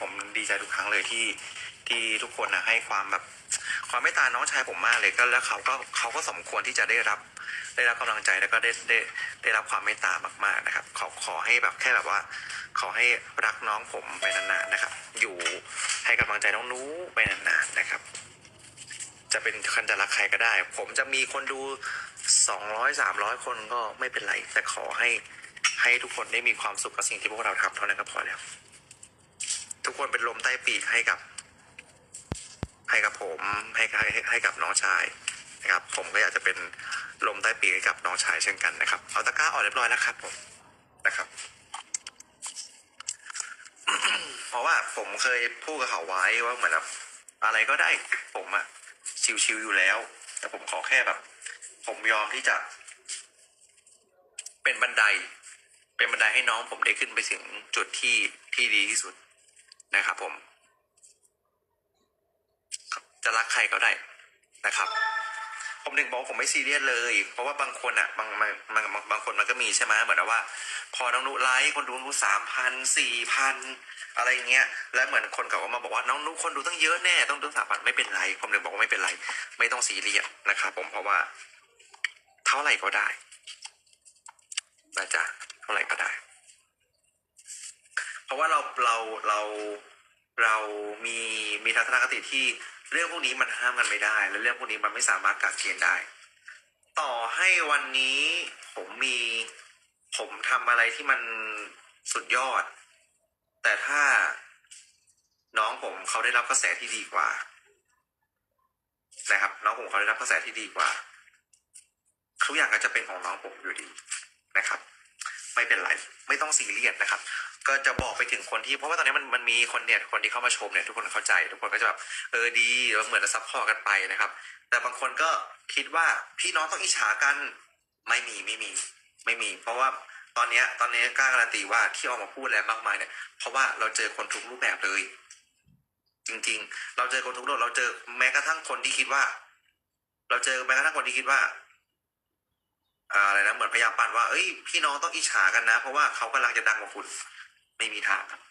ผมดีใจทุกครั้งเลยที่ที่ทุกคนนะให้ความแบบความเมตตาน้องชายผมมากเลยก็แล้วเขาก็เขาก็สมควรที่จะได้รับ ได้รับกำลังใจแล้วก็ได้ได้ได้รับความเมตตามากๆนะครับ ขอขอให้แบบแค่แบบว่า ขอให้รักน้องผมไปนานๆนะครับ อยู่ให้กำลังใจน้องนู้ไปนานๆนะครับ จะเป็นคันจะรักใครก็ได้ ผมจะมีคนดูสองร้อยสามร้อยคนก็ไม่เป็นไร แต่ขอให้ให้ทุกคนได้มีความสุขกับสิ่งที่พวกเราทำเท่านั้นก็พอแล้ว ทุกคนเป็นลมใต้ปีกให้กับ ให้กับผมให้ให้ให้ให้กับน้องชายนะครับ ผมก็อยากจะเป็นลมใต้ปีกให้กับน้องชายเช่นกันนะครับ เอาตะกร้าออกเรียบร้อยแล้วครับผมนะครับเพราะว่าผมเคยพูดกับเขาไว้ว่าเหมือนแบบอะไรก็ได้ผมอะชิวๆอยู่แล้ว แต่ผมขอแค่แบบ ผมยอมที่จะ เป็นบันได เป็นบันไดให้น้องผมได้ขึ้นไปถึงจุดที่ที่ดีที่สุด นะครับผม จะรักใครก็ได้นะครับ ผมถึงบอกผมไม่ซีเรียสเลย เพราะว่าบางคนอะบางบางบางบางบางคนมันก็มีใช่ไหมเหมือนว่า พอน้องนุไลค์คนดูนุสามพันสี่พันอะไรเงี้ย แล้วเหมือนคนเขาก็มาบอกว่าน้องนุคนดูตั้งเยอะแน่ต้องดูสามพันไม่เป็นไร ผมถึงบอกว่าไม่เป็นไร ไม่ต้องซีเรียสนะครับผมเพราะว่า เท่าไหร่ก็ได้นะจ๊ะเท่าไหร่ก็ได้ ราะว่าเราเราเราเรามีมีทัศนคติที่เรื่องพวกนี้มันห้ามกันไม่ได้ และเรื่องพวกนี้มันไม่สามารถกักเกณฑ์ได้ ต่อให้วันนี้ผมมีผมทำอะไรที่มันสุดยอด แต่ถ้าน้องผมเขาได้รับกระแสที่ดีกว่านะครับน้องผมเขาได้รับกระแสที่ดีกว่าทุกอย่างก็จะเป็นของน้องผมอยู่ดีนะครับ ไม่เป็นไร ไม่ต้องซีเรียสนะครับ ก็จะบอกไปถึงคนที่เพราะว่าตอนนี้มันมันมีคนเนี่ยคนที่เข้ามาชมเนี่ยทุกคนเข้าใจทุกคนก็จะแบบเออดีเหมือนจะซัพพอร์ตกันไปนะครับ แต่บางคนก็คิดว่าพี่น้องต้องอิจฉากันไม่มีไม่มีไม่มี เพราะว่าตอนนี้ตอนนี้กล้าการันตีว่าที่ออกมาพูดแล้วมากมายเนี่ยเพราะว่าเราเจอคนทุกรูปแบบเลย จริง ๆ เราเจอคนทุกรูปเราเจอแม้กระทั่งคนที่คิดว่า เราเจอแม้กระทั่งคนที่คิดว่าอ่าอะไรนะเหมือนพยายามปั่นว่าเอ้ยพี่น้องต้องอิจฉากันนะ เพราะว่าเขากำลังจะดังกว่าคุณ ไม่มีทางครับ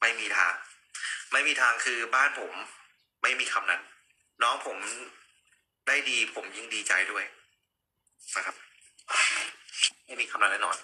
ไม่มีทาง ไม่มีทางคือบ้านผม ไม่มีคำนั้น น้องผมได้ดีผมยิ่งดีใจด้วยนะครับ ไม่มีคำนั้นแน่นอน